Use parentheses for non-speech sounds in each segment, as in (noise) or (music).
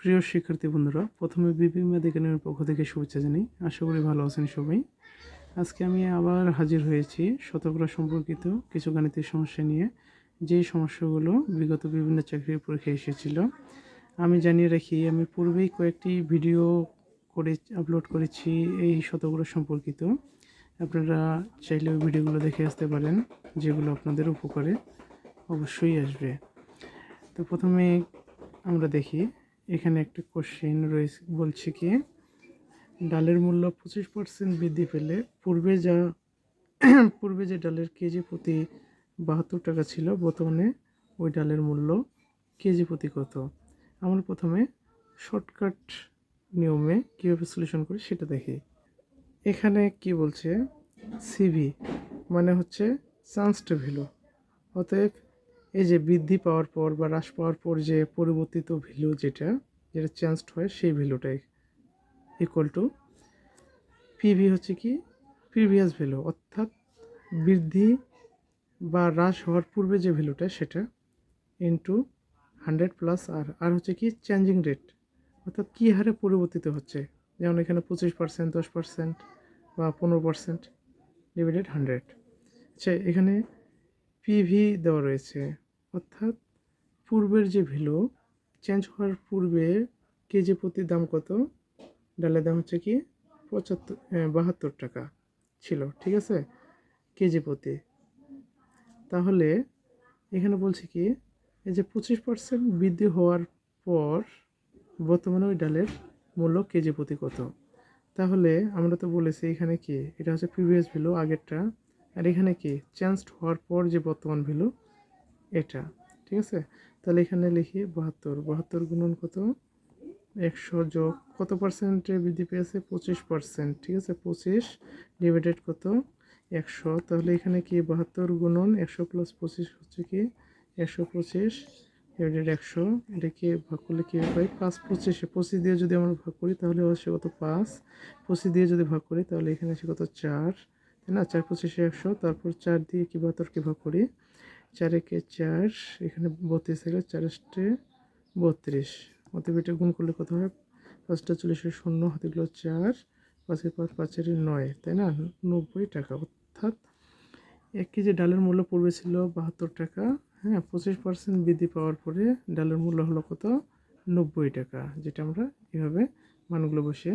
প্রিয় শিক্ষার্থী বন্ধুরা, প্রথমে বিপি মেডিকেলের পক্ষ থেকে শুভেচ্ছা জানাই। আশা করি ভালো আছেন সবাই। আজকে আমি আবার হাজির হয়েছি শতকরা সম্পর্কিত কিছু গাণিতিক সমস্যা নিয়ে। যেই সমস্যাগুলো বিগত বিভিন্ন চাকরির পরীক্ষায় এসেছিল, আমি জানিয়ে রাখি, আমি পূর্বেই কয়েকটি ভিডিও করে আপলোড করেছি এই শতকরা সম্পর্কিত। আপনারা চাইলে ওই ভিডিওগুলো দেখে আসতে পারেন, যেগুলো আপনাদের উপকারে অবশ্যই আসবে। তো প্রথমে আমরা দেখি এখানে একটা কোশ্চেন রয়েছে, বলছে কি, ডালের মূল্য পঁচিশ পার্সেন্ট বৃদ্ধি পেলে পূর্বে যা, পূর্বে যে ডালের কেজি প্রতি বাহাত্তর টাকা ছিল, বর্তমানে ওই ডালের মূল্য কেজি প্রতি কত? আমরা প্রথমে শর্টকাট নিয়মে কীভাবে সলিউশন করি সেটা দেখি। এখানে কি বলছে? সিভি মানে হচ্ছে চান্সড ভ্যালু অতএব এই যে বৃদ্ধি পাওয়ার পর বা হ্রাস পাওয়ার পর যে পরিবর্তিত ভ্যালু যেটা যেটা চেঞ্জড হয়, সেই ভ্যালুটাই ইকুয়াল টু পিভি হচ্ছে কি? প্রিভিয়াস ভ্যালু অর্থাৎ বৃদ্ধি বা হ্রাস হওয়ার পূর্বে যে ভ্যালুটা সেটা ইন্টু হান্ড্রেড প্লাস আর আর হচ্ছে কি চেঞ্জিং রেট অর্থাৎ কী হারে পরিবর্তিত হচ্ছে? যেমন এখানে পঁচিশ পার্সেন্ট দশ পার্সেন্ট বা পনেরো পার্সেন্ট ডিভাইডেড হান্ড্রেড আচ্ছা এখানে পিভি দেওয়া রয়েছে। অর্থাৎ পূর্বের যে ভ্যালু চেঞ্জ হওয়ার পূর্বে কেজি প্রতি দাম কত, ডালের দাম হচ্ছে কি? পঁচাত্তর বাহাত্তর টাকা ছিল, ঠিক আছে? কেজি প্রতি। তাহলে এখানে বলছে কি, এই যে পঁচিশ পার্সেন্ট বৃদ্ধি হওয়ার পর বর্তমানে ওই ডালের মূল্য কেজি প্রতি কত। তাহলে আমরা তো বলেছি এখানে কি, এটা হচ্ছে প্রিভিয়াস ভ্যালু, আগেরটা আর এখানে কি? চেঞ্জড হওয়ার পর যে বর্তমান ভ্যালু এটা। ঠিক আছে? তাহলে এখানে লিখি বাহাত্তর। বাহাত্তর গুণন কত? একশো যোগ কত পার্সেন্টে বৃদ্ধি পেয়েছে? পঁচিশ পার্সেন্ট ঠিক আছে? পঁচিশ ডিভাইডেড কত? একশো। তাহলে এখানে কি বাহাত্তর গুণন একশো প্লাস পঁচিশ হচ্ছে কি? একশো পঁচিশ ডিভাইডেড একশো। এটাকে ভাগ করলে কী পাই পাঁচ পঁচিশে। পঁচিশ দিয়ে যদি আমরা ভাগ করি তাহলে হচ্ছে কত? পাঁচ। পঁচিশ দিয়ে যদি ভাগ করি তাহলে এখানে আছে কত? চার। না? চার পঁচিশে একশো। তারপর চার দিয়ে কি বাহাত্তরকে ভাগ করি? চার একে চার, এখানে বত্রিশ থেকে চার আষ্টে বত্রিশ। অতএব এটা গুণ করলে কত হয়? পাঁচটা চল্লিশের শূন্য হাতেগুলো চার পাঁচের পাঁচ পাঁচের নয়, তাই না? নব্বই টাকা। অর্থাৎ এক কেজি ডালের মূল্য পূর্বে ছিল বাহাত্তর টাকা। হ্যাঁ পঁচিশ পার্সেন্ট বৃদ্ধি পাওয়ার পরে ডালের মূল্য হলো কত? নব্বই টাকা, যেটা আমরা এভাবে মানগুলো বসে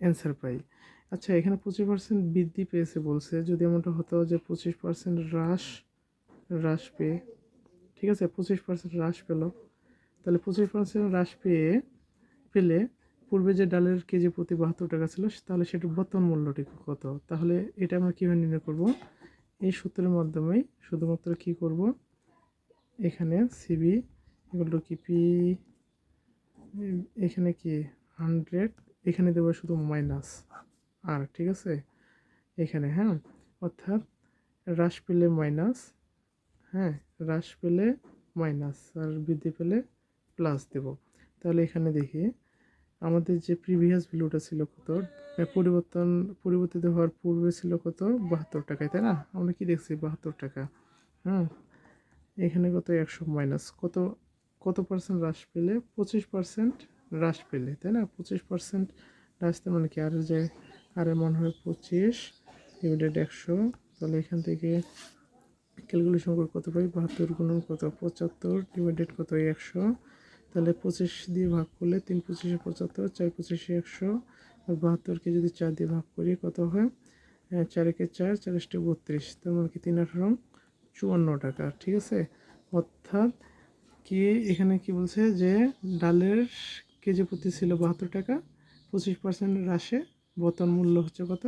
অ্যান্সার পাই। আচ্ছা এখানে পঁচিশ পার্সেন্ট বৃদ্ধি পেয়েছে বলছে। যদি এমনটা হতো যে পঁচিশ পার্সেন্ট হ্রাস হ্রাস পেয়ে, ঠিক আছে, পঁচিশ পার্সেন্ট হ্রাস পেল, তাহলে পঁচিশ পার্সেন্ট হ্রাস পেয়ে, পেলে পূর্বে যে ডালের কেজি প্রতি বাহাত্তর টাকা ছিল, তাহলে সেটার বর্তমান মূল্যটি কত? তাহলে এটা আমরা কীভাবে নির্ণয় করব? এই সূত্রের মাধ্যমেই শুধুমাত্র কি করব? এখানে সিবি এগুলো কি পি এখানে কি হান্ড্রেড এখানে দেবো শুধু মাইনাস আর, ঠিক আছে? এখানে হ্যাঁ? অর্থাৎ হ্রাস পেলে মাইনাস হ্যাঁ? হ্রাস পেলে মাইনাস আর বৃদ্ধি পেলে প্লাস দেব। তাহলে এখানে দেখি, আমাদের যে প্রিভিয়াস ভ্যালুটা ছিল কত? পরিবর্তন, পরিবর্তিত হওয়ার পূর্বে ছিল কত? বাহাত্তর টাকায় তাই না? আমরা কি দেখছি? বাহাত্তর টাকা হ্যাঁ? এখানে কত? একশো মাইনাস কত কত পার্সেন্ট হ্রাস পেলে? পঁচিশ পার্সেন্ট হ্রাস পেলে, তাই না? পঁচিশ পার্সেন্ট হ্রাস মানে কি? আর যে আর মন হয় পঁচিশ ডিভাইডেড একশো। তাহলে এখান থেকে ক্যালকুলেশন করে কত পাই? বাহাত্তর গুণন কত? পঁচাত্তর ডিভাইডেড কত? হয় একশো। তাহলে পঁচিশ দিয়ে ভাগ করলে তিন পঁচিশে পঁচাত্তর, চার পঁচিশে একশো। আর বাহাত্তরকে যদি চার দিয়ে ভাগ করি, কত হয়? চার একে চার চার বত্রিশ। তার মানে কি তিন আঠারো? চুয়ান্ন টাকা, ঠিক আছে? অর্থাৎ কি এখানে কি বলছে যে ডালের কেজি প্রতি ছিল বাহাত্তর টাকা? পঁচিশ পার্সেন্ট হ্রাসে বর্তমান মূল্য হচ্ছে কত?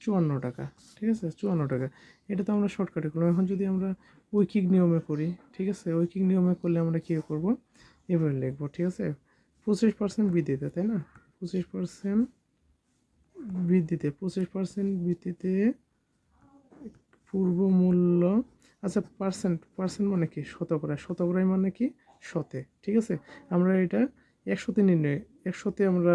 চুয়ান্ন টাকা, ঠিক আছে? চুয়ান্ন টাকা। এটা তো আমরা শর্টকাটে করলাম। এখন যদি আমরা ঐকিক নিয়মে করি, ঠিক আছে? ঐকিক নিয়মে করলে আমরা কী করব? এভাবে লিখব, ঠিক আছে? পঁচিশ পার্সেন্ট বৃদ্ধিতে, তাই না? পঁচিশ পার্সেন্ট বৃদ্ধিতে, পঁচিশ পার্সেন্ট বৃদ্ধিতে পূর্ব মূল্য আচ্ছা পার্সেন্ট পার্সেন্ট মানে কি? শতকরা। শতকরাই মানে কি? শতে, ঠিক আছে? আমরা এটা একশোতে নির্ণয়, একশোতে আমরা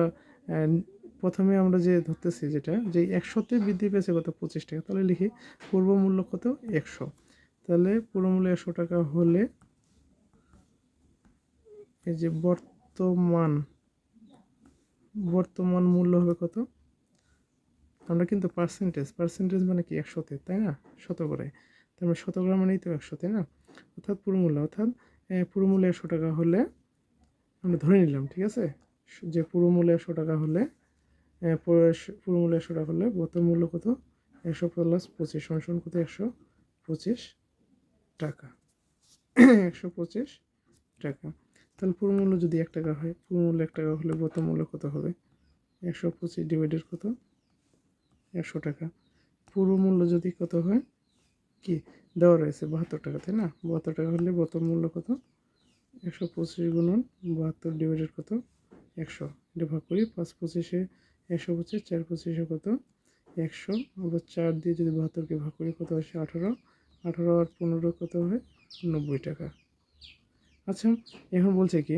প্রথমে আমরা যে ধরতেছি যেটা যে একশোতে বৃদ্ধি পেয়েছে কত? পঁচিশ টাকা। তাহলে লিখি পূর্ব মূল্য কত? একশো। তাহলে পূর্ব মূল্য একশো টাকা হলে এই যে বর্তমান বর্তমান মূল্য হবে কত? আমরা কিন্তু পার্সেন্টেজ পার্সেন্টেজ মানে কি? একশোতে তাই না? শতকরে তার মানে শতকরা মানেই তো একশো তাই না? অর্থাৎ পুরো মূল্য অর্থাৎ এ, পুরো মূল্য একশো টাকা হলে আমরা ধরে নিলাম ঠিক আছে? যে পুরো মূল্য একশো টাকা হলে পুরো মূল্য একশো টাকা হলে বর্তমান মূল্য কত? একশো প্লাস পঁচিশ, সমান কত? একশো পঁচিশ টাকা। (clears throat) একশো পঁচিশ টাকা। তাহলে পুরো মূল্য যদি এক টাকা হয়, পুরো মূল্য এক টাকা হলে বর্তমান মূল্য কত হবে? একশো পঁচিশ ডিভাইডেড কত? একশো টাকা। পুরো মূল্য যদি কত হয়, কি? দেওয়া রয়েছে বাহাত্তর টাকা, তাই না? বাহাত্তর টাকা হলে বর্তমান মূল্য কত? একশো পঁচিশ গুণন বাহাত্তর ডিভাইডেড কত? একশো। এটা ভাগ করি, পাঁচ পঁচিশে একশো পঁচিশ, চার পঁচিশে কত? একশো। আবার চার দিয়ে যদি বাহাত্তরকে ভাগ করি, কত আসে আঠারো? আঠারো আর পনেরো কত হবে নব্বই টাকা। আচ্ছা এখন বলছে কি,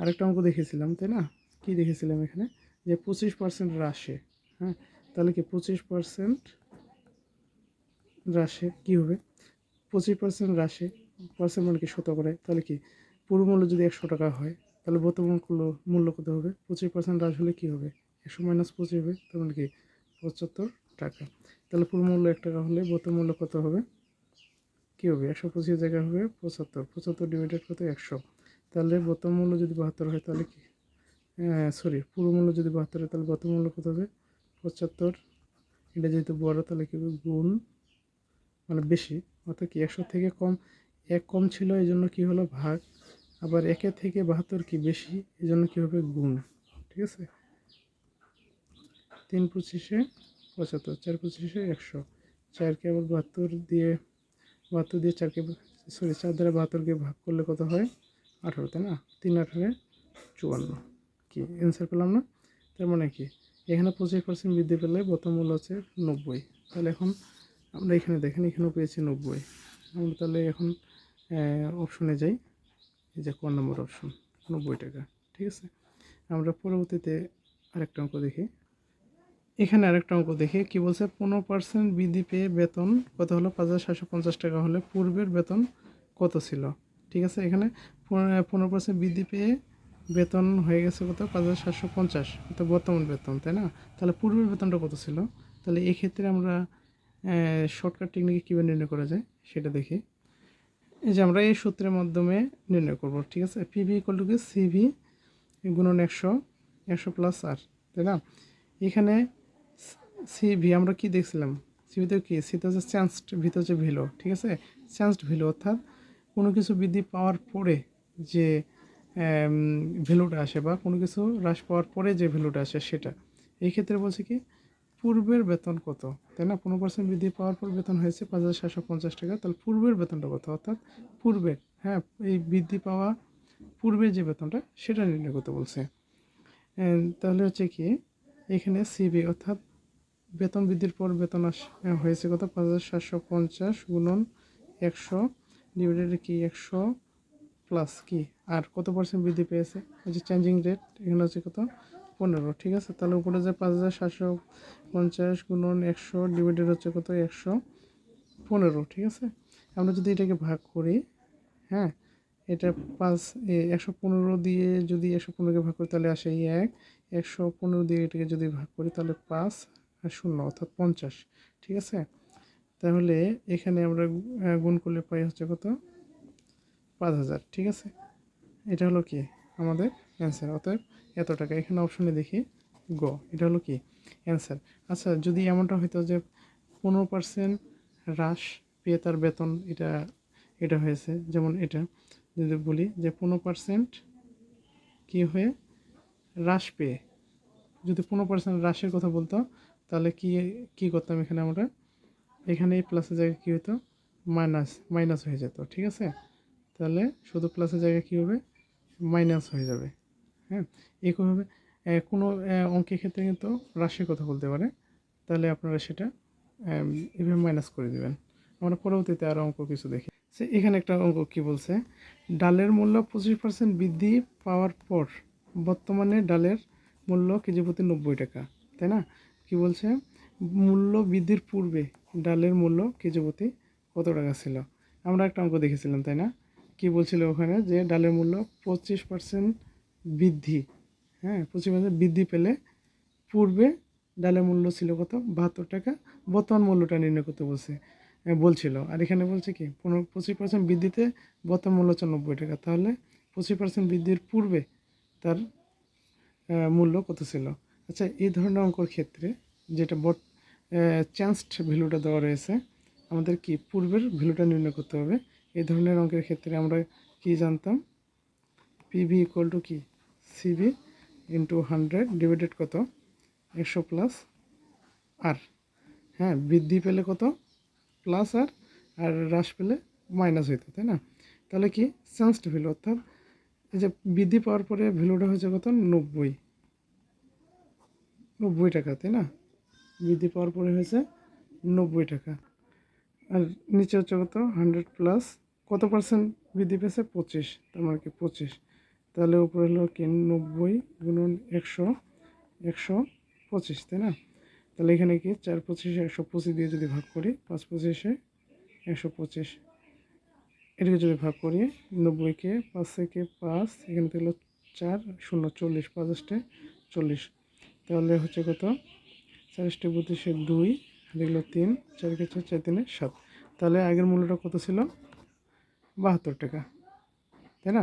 আরেকটা অঙ্ক দেখেছিলাম, তাই না? কি দেখেছিলাম এখানে? যে পঁচিশ পার্সেন্ট হ্রাসে হ্যাঁ? তাহলে কি পঁচিশ পার্সেন্ট হ্রাসে কী হবে? পঁচিশ পার্সেন্ট হ্রাসে পার্সেন্ট মানে কি শতকরায় তাহলে কি, পুরো মূল্য যদি একশো টাকা হয়, তাহলে বর্তমান মূল্য মূল্য কত হবে? পঁচিশ পার্সেন্ট হ্রাস হলে কী হবে? একশো মাইনাস পঁচিশ হবে, তার মানে কি? পঁচাত্তর টাকা। তাহলে পুরো মূল্য এক টাকা হলে বর্তমান মূল্য কত হবে? কী হবে? একশো পঁচিশ জায়গায় হবে পঁচাত্তর। পঁচাত্তর ডিভাইডেড কত একশো। তাহলে বর্তমান মূল্য যদি বাহাত্তর হয় তাহলে কি? সরি পুরো মূল্য যদি বাহাত্তর হয় তাহলে বর্তমান মূল্য কত হবে? পঁচাত্তর। এটা যেহেতু বড়, তাহলে কি হবে? গুণ মানে বেশি। অর্থাৎ কি একশো থেকে কম, এক কম ছিল এই জন্য কী হলো? ভাগ। আবার একের থেকে বাহাত্তর কি বেশি এই জন্য কী হবে? গুণ। ঠিক আছে? তিন পঁচিশে পঁচাত্তর, চার পঁচিশে একশো। চারকে আবার বাহাত্তর দিয়ে বাহাত্তর দিয়ে চারকে সরি চার দ্বারা বাহাত্তরকে ভাগ করলে কত হয়? আঠারো, তাই না? তিন আঠারো চুয়ান্ন। কি? অ্যান্সার পেলাম না? তার মানে কি? এখানে পঁচিশ পার্সেন্ট বৃদ্ধি পেলে প্রথম মূল্য হচ্ছে নব্বই। তাহলে এখন আমরা এখানে দেখেন, এখানেও পেয়েছি নব্বই। আমরা তাহলে এখন অপশনে যাই। এই যে কোন নম্বর অপশন নব্বই টাকা। ঠিক আছে? আমরা পরবর্তীতে আরেকটা অঙ্ক দেখি। এখানে আরেকটা অঙ্ক দেখি। কি বলছে? পনেরো পার্সেন্ট বৃদ্ধি পেয়ে বেতন কত হলো? পাঁচ হাজার সাতশো পঞ্চাশ টাকা হলে পূর্বের বেতন কত ছিল? ঠিক আছে, এখানে পনেরো পার্সেন্ট বৃদ্ধি পেয়ে বেতন হয়ে গেছে কত? পাঁচ হাজার সাতশো পঞ্চাশ। তো বর্তমান বেতন, তাই না? তাহলে পূর্বের বেতনটা কত ছিল? তাহলে এক্ষেত্রে আমরা শর্টকাট টেকনিকে কীভাবে নির্ণয় করা যায় সেটা দেখি। এই যে আমরা এই সূত্রের মাধ্যমে নির্ণয় করব, ঠিক আছে? পিভি ইকুয়াল টু কি? সিভি গুণন একশো একশো প্লাস আর তাই না? এখানে সিভি আমরা কি দেখছিলাম? সিভিতে কি? সিতে হচ্ছে চ্যান্সড ভিতে হচ্ছে ভ্যালু ঠিক আছে? চ্যান্সড ভ্যালু অর্থাৎ কোনো কিছু বৃদ্ধি পাওয়ার পরে যে ভ্যালুটা আসে বা কোনো কিছু হ্রাস পাওয়ার পরে যে ভ্যালুটা আসে সেটা। এই ক্ষেত্রে বলছে কি, পূর্বের বেতন কত? তাই না? পনেরো পার্সেন্ট বৃদ্ধি পাওয়ার পর বেতন হয়েছে পাঁচ হাজার সাতশো পঞ্চাশ টাকা, তাহলে পূর্বের বেতনটা কত? অর্থাৎ পূর্বের হ্যাঁ এই বৃদ্ধি পাওয়া পূর্বের যে বেতনটা সেটা নির্ণয় করতে বলছে। তাহলে হচ্ছে কি, এখানে সিবি অর্থাৎ বেতন বৃদ্ধির পর বেতন হয়েছে কত? পাঁচ হাজার সাতশো পঞ্চাশ গুণন একশো ডিভাইডেড কি একশো প্লাস কি? আর কত পার্সেন্ট বৃদ্ধি পেয়েছে? ওই যে চেঞ্জিং রেট এখানে হচ্ছে কত? পনেরো, ঠিক আছে? তাহলে উপরে যে পাঁচ হাজার সাতশো পঞ্চাশ গুণন একশো ডিভাইডেড হচ্ছে কত? একশো পনেরো, ঠিক আছে? আমরা যদি এটাকে ভাগ করি হ্যাঁ এটা পাঁচ একশো পনেরো দিয়ে যদি একশো পনেরোকে ভাগ করি, তাহলে আসে এই এক। একশো পনেরো দিয়ে এটাকে যদি ভাগ করি, তাহলে পাঁচ শূন্য অর্থাৎ পঞ্চাশ, ঠিক আছে? তাহলে এখানে আমরা গুণ করলে পাই হচ্ছে কত? পাঁচ হাজার, ঠিক আছে? এটা হলো কি? আমাদের অ্যান্সার অতএব এত টাকা। এখানে অপশনে দেখি গ, এটা হলো কি? অ্যান্সার আচ্ছা যদি এমনটা হইতো যে পনেরো পার্সেন্ট হ্রাস পেয়ে তার বেতন এটা এটা হয়েছে, যেমন এটা। যদি বলি যে পনেরো পার্সেন্ট কী হয়ে? হ্রাস পেয়ে। যদি পনেরো পার্সেন্ট হ্রাসের কথা বলতো তাহলে কি, কী করতাম এখানে আমরা? এখানে এই প্লাসের জায়গায় কী হতো মাইনাস মাইনাস হয়ে যেত, ঠিক আছে? তাহলে শুধু প্লাসের জায়গায় কী হবে? মাইনাস হয়ে যাবে হ্যাঁ? একইভাবে কোনো অঙ্কের ক্ষেত্রে কিন্তু রাশির কথা বলতে পারে। তাহলে আপনারা সেটা এভাবে মাইনাস করে দেবেন। আমরা পরবর্তীতে আরও অঙ্ক কিছু দেখি। সে এখানে একটা অঙ্ক কি বলছে? ডালের মূল্য পঁচিশ পার্সেন্ট বৃদ্ধি পাওয়ার পর বর্তমানে ডালের মূল্য কেজি প্রতি নব্বই টাকা, তাই না? কি বলছে? মূল্য বৃদ্ধির পূর্বে ডালের মূল্য কেজি প্রতি কত টাকা ছিল? আমরা একটা অঙ্ক দেখেছিলাম, তাই না? কি বলছিল ওখানে? যে ডালের মূল্য পঁচিশ পার্সেন্ট বৃদ্ধি হ্যাঁ পঁচিশ পার্সেন্ট বৃদ্ধি পেলে পূর্বে ডালের মূল্য ছিল কত? বাহাত্তর টাকা। বর্তমান মূল্যটা নির্ণয় করতে বলছে বলছিল। আর এখানে বলছে কি? পনেরো, পঁচিশ পার্সেন্ট বৃদ্ধিতে বর্তমান মূল্য হচ্ছে নব্বই টাকা। তাহলে পঁচিশ পার্সেন্ট বৃদ্ধির পূর্বে তার মূল্য কত ছিল? আচ্ছা এই ধরনের অঙ্কর ক্ষেত্রে যেটা বট চান্সড ভ্যালুটা দেওয়া রয়েছে, আমাদের কি পূর্বের ভ্যালুটা নির্ণয় করতে হবে? এই ধরনের অঙ্কের ক্ষেত্রে আমরা কি জানতাম? পিভি ইকুয়াল টু কি? সিভি ইন্টু হান্ড্রেড ডিভাইডেড কত? একশো প্লাস আর হ্যাঁ বৃদ্ধি পেলে কত? প্লাস আর আর হ্রাস পেলে মাইনাস হইতো, তাই না? তাহলে কি? চান্সড ভ্যালু অর্থাৎ এই যে বৃদ্ধি পাওয়ার পরে ভ্যালুটা হচ্ছে কত? নব্বই। নব্বই টাকা, তাই না? বৃদ্ধি পাওয়ার পরে হয়েছে নব্বই টাকা। আর নিচে হচ্ছে কত? হান্ড্রেড প্লাস কত পার্সেন্ট বৃদ্ধি পেয়েছে? পঁচিশ। তার মানে কি পঁচিশ? তাহলে উপরে হলো কি? নব্বই গুণন একশো একশো পঁচিশ, তাই না? তাহলে এখানে কি? চার পঁচিশে একশো পঁচিশ দিয়ে যদি ভাগ করি, পাঁচ পঁচিশে একশো পঁচিশ। এটাকে যদি ভাগ করি, নব্বইকে পাঁচ থেকে পাঁচ, এখানে থেকে চার শূন্য চল্লিশ পাঁচ চল্লিশ। তাহলে হচ্ছে কত? চার বত্রিশে দুই এগুলো তিন, চার কে ছয়, চার তিনে সাত। তাহলে আগের মূল্যটা কত ছিল? বাহাত্তর টাকা। তাই না?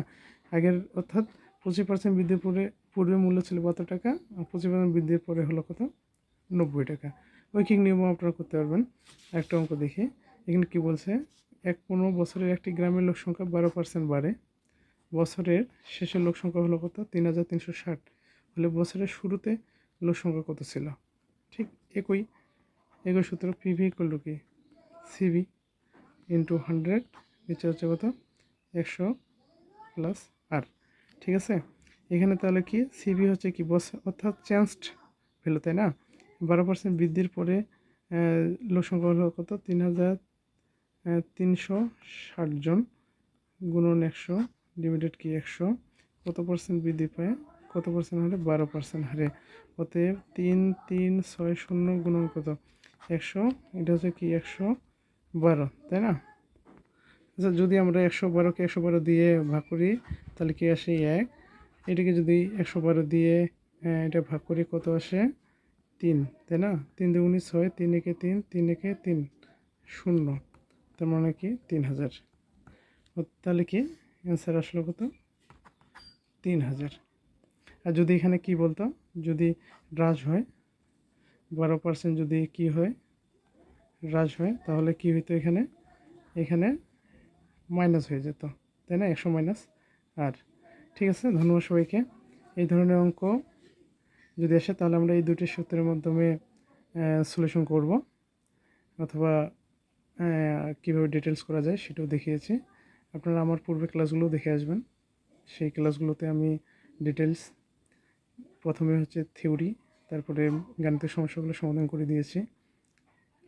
আগের অর্থাৎ পঁচিশ পার্সেন্ট বৃদ্ধির পরে পূর্বে মূল্য ছিল বাহাত্তর টাকা, আর পঁচিশ পার্সেন্ট বৃদ্ধির পরে হলো কত? নব্বই টাকা। ঐকিক নিয়ম আপনারা করতে পারবেন। একটা অঙ্ক দেখি। এখানে কি বলছে? এক পনেরো বছরের একটি গ্রামের লোক সংখ্যা বারো পার্সেন্ট বাড়ে। বছরের শেষের লোক সংখ্যা হলো কত? তিন হাজার তিনশো ষাট। হলে বছরের শুরুতে লোক সংখ্যা কত ছিল? ঠিক একই একই সূত্র পিভি টু কি সিভি ইন্টু হান্ড্রেড নিচে হচ্ছে কত? একশো প্লাস আর ঠিক আছে? এখানে তাহলে কি? সিভি হচ্ছে কি বস অর্থাৎ চেঞ্জড ভ্যালু তাই না? বারো পার্সেন্ট বৃদ্ধির পরে লোক সংখ্যা হলো কত? তিন হাজার তিনশো ষাটজন গুণন একশো ডিভাইডেড কি একশো, কত পার্সেন্ট বৃদ্ধি পায়? কত পার্সেন্ট হারে? বারো পার্সেন্ট হারে। অতএব তিন তিন, ছয়, শূন্য গুণন কত? একশো। এটা হচ্ছে কি? একশো বারো, তাই না? আচ্ছা যদি আমরা একশো বারোকে একশো বারো দিয়ে ভাগ করি, তাহলে কি আসে এক? এটাকে যদি একশো বারো দিয়ে এটা ভাগ করি, কত আসে? তিন, তাই না? তিন দুগুণি ছয়, তিন একে তিন তিন একে তিন, শূন্য। তার মানে কি? তিন হাজার। তাহলে কি? অ্যান্সার আসলো কত? তিন হাজার। আর যদি এখানে কি বলতো যদি হ্রাস হয়, বারো পার্সেন্ট যদি কি হয়, হ্রাস হয়, তাহলে কি হইতো এখানে? এখানে মাইনাস হয়ে যেত, তাই না? একশো মাইনাস আর। ঠিক আছে? ধন্যবাদ সবাইকে। এই ধরনের অঙ্ক যদি আসে, তাহলে আমরা এই দুটি সূত্রের মাধ্যমে সলিউশন করব। অথবা কীভাবে ডিটেলস করা যায় সেটাও দেখিয়েছি। আপনারা আমার পূর্বে ক্লাসগুলো দেখে আসবেন। সেই ক্লাসগুলোতে আমি ডিটেলস প্রথমে হচ্ছে থিওরি, তারপরে গাণিতিক সমস্যাগুলো সমাধান করে দিয়েছি।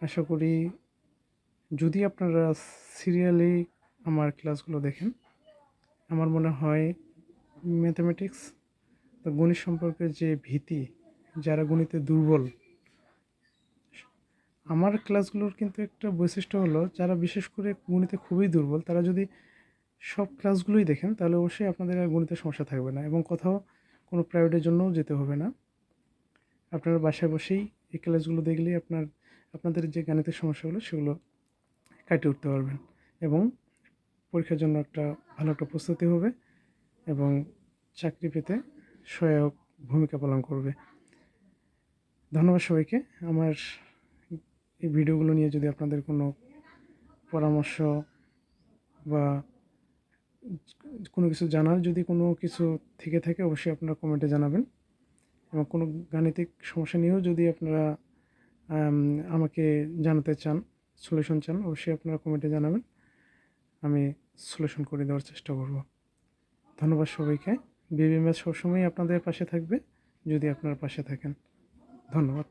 আশা করি যদি আপনারা সিরিয়ালি আমার ক্লাসগুলো দেখেন, আমার মনে হয় ম্যাথামেটিক্স, বা গণিত সম্পর্কে যে ভীতি, যারা গণিতে দুর্বল, আমার ক্লাসগুলোর কিন্তু একটা বৈশিষ্ট্য হলো যারা বিশেষ করে গণিতে খুবই দুর্বল, তারা যদি সব ক্লাসগুলোই দেখেন, তাহলে অবশ্যই আপনাদের আর গণিতের সমস্যা থাকবে না। এবং কোথাও কোনো প্রাইভেটের জন্যও যেতে হবে না। আপনারা বাসায় বসেই এই ক্লাসগুলো দেখলেই আপনার, আপনাদের যে গাণিতের সমস্যাগুলো সেগুলো কাটিয়ে উঠতে পারবেন এবং পরীক্ষার জন্য একটা ভালো একটা প্রস্তুতি হবে এবং চাকরি পেতে সহায়ক ভূমিকা পালন করবে। ধন্যবাদ সবাইকে। আমার এই ভিডিওগুলো নিয়ে যদি আপনাদের কোনো পরামর্শ বা কোনো কিছু জানার, যদি কোনো কিছু থেকে থাকে অবশ্যই আপনারা কমেন্টে জানাবেন। এবং কোনো গাণিতিক সমস্যা নিয়েও যদি আপনারা আমাকে জানাতে চান সলিউশন চান, অবশ্যই আপনারা কমেন্টে জানাবেন। আমি সলিউশন করে দেওয়ার চেষ্টা করব। ধন্যবাদ সবাইকে। বিবি ম্যাথ সবসময় আপনাদের পাশে থাকবে, যদি আপনার পাশে থাকেন। ধন্যবাদ।